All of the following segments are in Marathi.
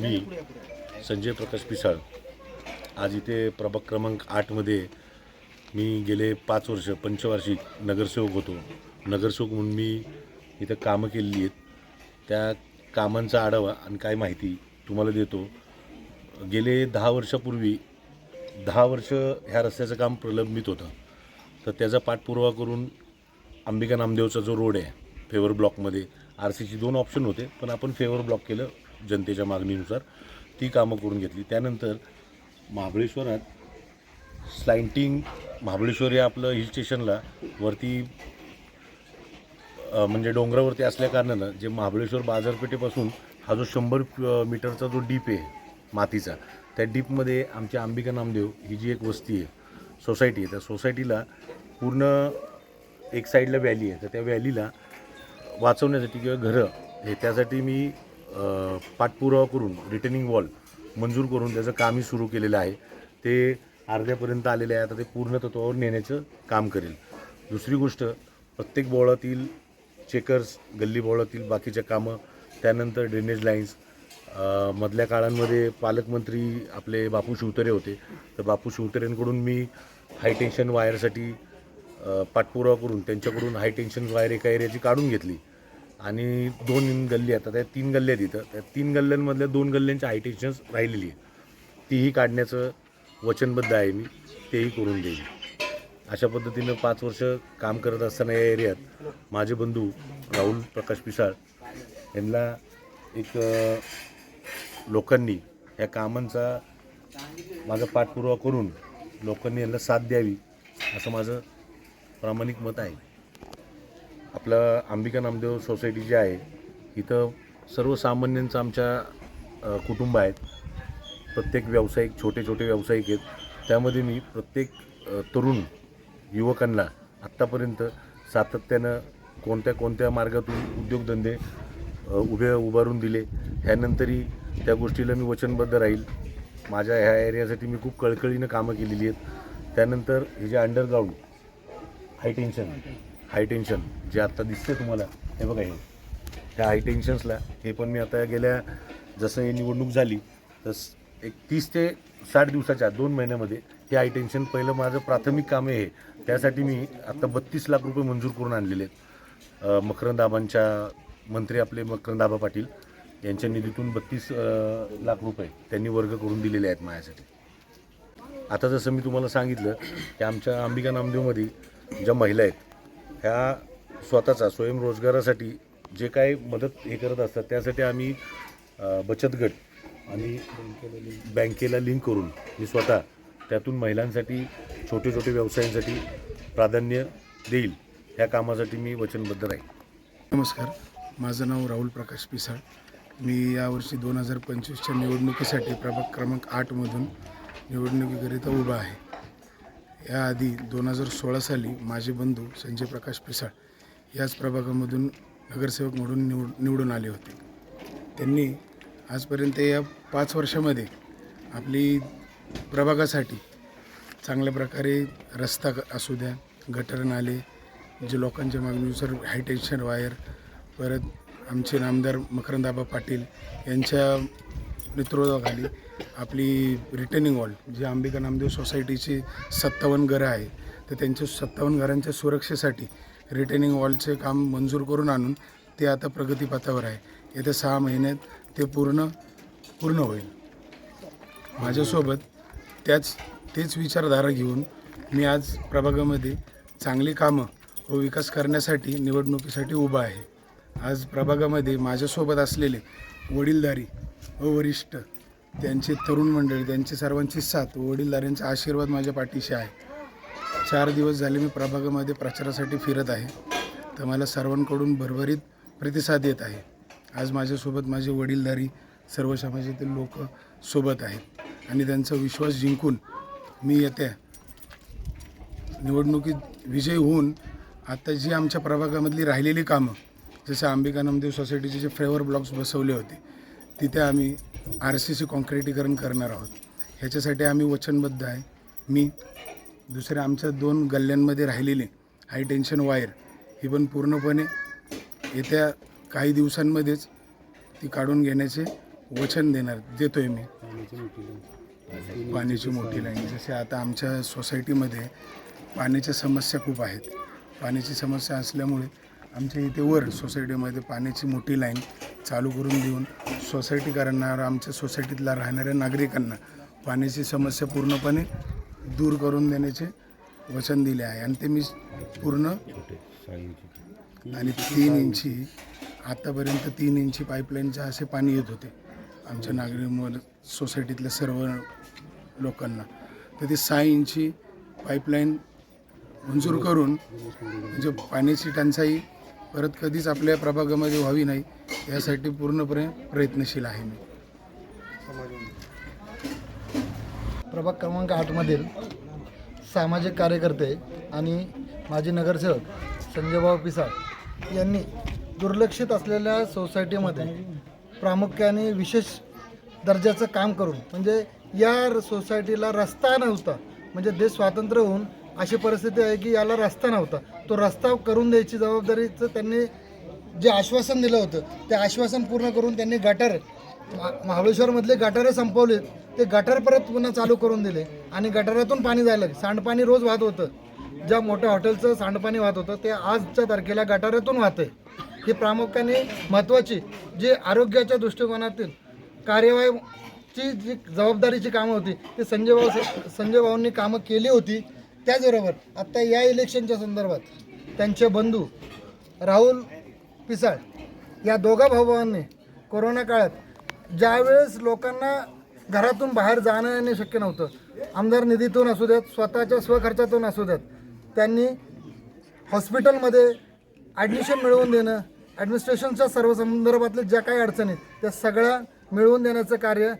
मी संजय प्रकाश पिसाळ. आज इथे प्रभाग क्रमांक आठमध्ये मी गेले पाच वर्ष पंचवार्षिक नगरसेवक होतो. नगरसेवक म्हणून मी इथं कामं केलेली आहेत. त्या कामांचा आढावा आणि काय माहिती तुम्हाला देतो. गेले दहा वर्षापूर्वी दहा वर्ष ह्या रस्त्याचं काम प्रलंबित होतं. तर त्याचा पाठपुरावा करून अंबिका नामदेवचा जो रोड आहे फेवर ब्लॉकमध्ये आर सीची दोन ऑप्शन होते पण आपण फेवर ब्लॉक केलं जनतेच्या मागणीनुसार ती कामं करून घेतली. त्यानंतर महाबळेश्वरात स्लाइंटिंग महाबळेश्वर या आपलं हिल स्टेशनला वरती म्हणजे डोंगरावरती असल्याकारणानं जे महाबळेश्वर बाजारपेठेपासून हा जो शंभर मीटरचा जो डीप आहे मातीचा त्या डीपमध्ये आमच्या अंबिका नामदेव ही जी एक वस्ती आहे सोसायटी आहे त्या सोसायटीला पूर्ण एक साईडला व्हॅली आहे. तर त्या व्हॅलीला वाचवण्यासाठी किंवा घरं हे त्यासाठी मी पाठपुरावा करून रिटर्निंग वॉल मंजूर करून त्याचं कामही सुरू केलेलं आहे. ते अर्ध्यापर्यंत आलेले आहे आता ते पूर्ण तत्वावर नेण्याचं काम करेल. दुसरी गोष्ट प्रत्येक बोळातील चेकर्स गल्ली बोळातील बाकीच्या कामं त्यानंतर ड्रेनेज लाईन्स मधल्या काळांमध्ये पालकमंत्री आपले बापू शिवतरे होते. तर बापू शिवतरेंकडून मी हाय टेन्शन वायरसाठी पाठपुरावा करून त्यांच्याकडून हाय टेन्शन वायर एका एरियाची काढून घेतली. आणि दोन गल्ली आता त्या तीन गल्ल्या आहेत त्या तीन गल्ल्यांमधल्या दोन गल्ल्यांची हाय राहिलेली आहे. तीही काढण्याचं वचनबद्ध आहे मी तेही करून देईन. अशा पद्धतीनं पाच वर्ष काम करत असताना या एरियात माझे बंधू राहुल प्रकाश पिसाळ यांना एक लोकांनी या कामांचा माझा पाठपुरावा करून लोकांनी यांना साथ द्यावी असं माझं प्रामाणिक मत आहे. आपलं अंबिका नामदेव सोसायटी जी आहे इथं सर्वसामान्यांचं आमच्या कुटुंब आहेत. प्रत्येक व्यावसायिक छोटे छोटे व्यावसायिक आहेत. त्यामध्ये मी प्रत्येक तरुण युवकांना आत्तापर्यंत सातत्यानं कोणत्या कोणत्या मार्गातून उद्योगधंदे उभे उभारून दिले ह्यानंतरही त्या गोष्टीला मी वचनबद्ध राहील. माझ्या ह्या एरियासाठी मी खूप कळकळीनं कामं केलेली आहेत. त्यानंतर हे जे underground high tension high tension जे आत्ता दिसते तुम्हाला हे बघा हे. ह्या हाय टेन्शन्सला हे पण मी आता गेल्या जसं हे निवडणूक झाली तस एक तीस ते साठ दिवसाच्या दोन महिन्यामध्ये हे हाय टेन्शन पहिलं माझं प्राथमिक काम आहे त्यासाठी मी आत्ता बत्तीस लाख रुपये मंजूर करून आणलेले आहेत. मकरंदाबांच्या मंत्री आपले मकरंदाबा पाटील यांच्या निधीतून बत्तीस लाख रुपये त्यांनी वर्ग करून दिलेले आहेत माझ्यासाठी. आता जसं मी तुम्हाला सांगितलं की आमच्या अंबिका नामदेवमध्ये ज्या महिला आहेत ह्या स्वतःचा स्वयंरोजगारासाठी जे काही मदत हे करत असतात त्यासाठी आम्ही बचत गट आणि बँकेला लिंक करून मी स्वतः त्यातून महिलांसाठी छोटे छोटे व्यवसायांसाठी प्राधान्य देईल ह्या कामासाठी मी वचनबद्ध राहील. नमस्कार. माझं नाव राहुल प्रकाश पिसाळ. मी यावर्षी दोन हजार पंचवीसच्या निवडणुकीसाठी प्रभाग क्रमांक आठमधून निवडणुकीकरिता उभा आहे. याआधी दोन हजार सोळा साली माझे बंधू संजय प्रकाश पिसाळ याच प्रभागामधून नगरसेवक म्हणून निवड निवडून आले होते. त्यांनी आजपर्यंत या पाच वर्षामध्ये आपली प्रभागासाठी चांगल्या प्रकारे रस्ता असू द्या गटर नाले जे लोकांच्या मागणीनुसार हायटेन्शन वायर परत आमचे नामदार मकरंदाबा पाटील यांच्या नेतृत्वाखाली आपली रिटर्निंग वॉल जी अंबिका नामदेव सोसायटीची सत्तावन्न घरं आहे तर त्यांच्या सत्तावन्न घरांच्या सुरक्षेसाठी रिटर्निंग वॉलचे काम मंजूर करून आणून ते आता प्रगतीपथावर आहे. येत्या सहा महिन्यात ते पूर्ण पूर्ण होईल. माझ्यासोबत त्याच तेच विचारधारा घेऊन मी आज प्रभागामध्ये चांगली कामं व विकास करण्यासाठी निवडणुकीसाठी उभा आहे. आज प्रभागामध्ये माझ्यासोबत असलेले वडीलधारी व वरिष्ठ त्यांचे तरुण मंडळी त्यांची सर्वांची साथ व वडीलधाऱ्यांचा आशीर्वाद माझ्या पाठीशी आहे. चार दिवस झाले मी प्रभागामध्ये प्रचारासाठी फिरत आहे. तर मला सर्वांकडून भरभरीत प्रतिसाद येत आहे. आज माझ्यासोबत माझे वडीलधारी सर्व समाजातील लोक सोबत आहेत आणि त्यांचा विश्वास जिंकून मी येत्या निवडणुकीत विजयी होऊन आता जी आमच्या प्रभागामधली राहिलेली कामं जसं अंबिका नामदेव सोसायटीचे जे फ्लेवर ब्लॉक्स बसवले होते तिथे आम्ही आर सी सी कॉन्क्रिटीकरण करणार आहोत. ह्याच्यासाठी आम्ही वचनबद्ध आहे. मी दुसऱ्या आमच्या दोन गल्ल्यांमध्ये राहिलेली हाय टेन्शन वायर ही पण पूर्णपणे येत्या काही दिवसांमध्येच ती काढून घेण्याचे वचन देणार देतोय मी. पाण्याची मोठी लाईन जसे आता आमच्या सोसायटीमध्ये पाण्याच्या समस्या खूप आहेत. पाण्याची समस्या असल्यामुळे आमच्या इथे वर सोसायटीमध्ये पाण्याची मोठी लाईन चालू करून देऊन सोसायटीकरांना आमच्या सोसायटीतला राहणाऱ्या नागरिकांना पाण्याची समस्या पूर्णपणे दूर करून देण्याचे वचन दिले आहे. आणि ते मी पूर्ण आणि तीन इंची आत्तापर्यंत तीन इंची पाईपलाईनचे असे पाणी येत होते आमच्या नागरिक सोसायटीतल्या सर्व लोकांना. तर ती सहा इंची पाईपलाईन मंजूर करून म्हणजे पाण्याची टंचाई परत कधीच आपल्या प्रभागामध्ये व्हावी नाही यासाठी पूर्णपणे प्रयत्नशील आहे मी. प्रभाग क्रमांक आठमधील सामाजिक कार्यकर्ते आणि माजी नगरसेवक संजयभाऊ पिसाळ यांनी दुर्लक्षित असलेल्या सोसायटीमध्ये प्रामुख्याने विशेष दर्जाचं काम करून म्हणजे या सोसायटीला रस्ता नव्हता म्हणजे देश स्वातंत्र्य होऊन अशी परिस्थिती आहे की याला रस्ता नव्हता. तो रस्ता करून द्यायची जबाबदारीचं त्यांनी जे आश्वासन दिलं होतं ते आश्वासन पूर्ण करून त्यांनी गटार महाबळेश्वरमधले गटारं संपवले ते गटार परत पुन्हा चालू करून दिले आणि गटारातून पाणी जायला सांडपाणी रोज वाहत होतं. ज्या मोठ्या हॉटेलचं सांडपाणी वाहत होतं ते आजच्या तारखेला गटारातून वाहतंय. ही प्रामुख्याने महत्त्वाची जी आरोग्याच्या दृष्टिकोनातील कार्यवाहीची जी जबाबदारीची कामं होती ती संजय भाऊ संजय भाऊंनी कामं केली होती. त्याचबरोबर आत्ता या इलेक्शनच्या संदर्भात त्यांचे बंधू राहुल पिसाळ या दोघा भाऊभावांनी कोरोना काळात ज्यावेळेस लोकांना घरातून बाहेर जाणं येणे शक्य नव्हतं आमदार निधीतून असू देत स्वतःच्या स्वखर्चातून असू देत त्यांनी हॉस्पिटलमध्ये ॲडमिशन मिळवून देणं ॲडमिनिस्ट्रेशनच्या सर्व संदर्भातल्या ज्या काही अडचणी आहेत त्या सगळ्या मिळवून देण्याचं कार्य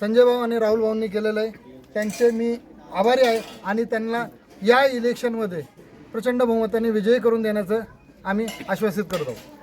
संजय भाऊ आणि राहुल भाऊंनी केलेलं आहे. त्यांचे मी आभारी आहे आणि त्यांना या इलेक्शनमध्ये प्रचंड बहुमताने विजयी करून देण्याचं आम्ही आश्वासित करत. आहोत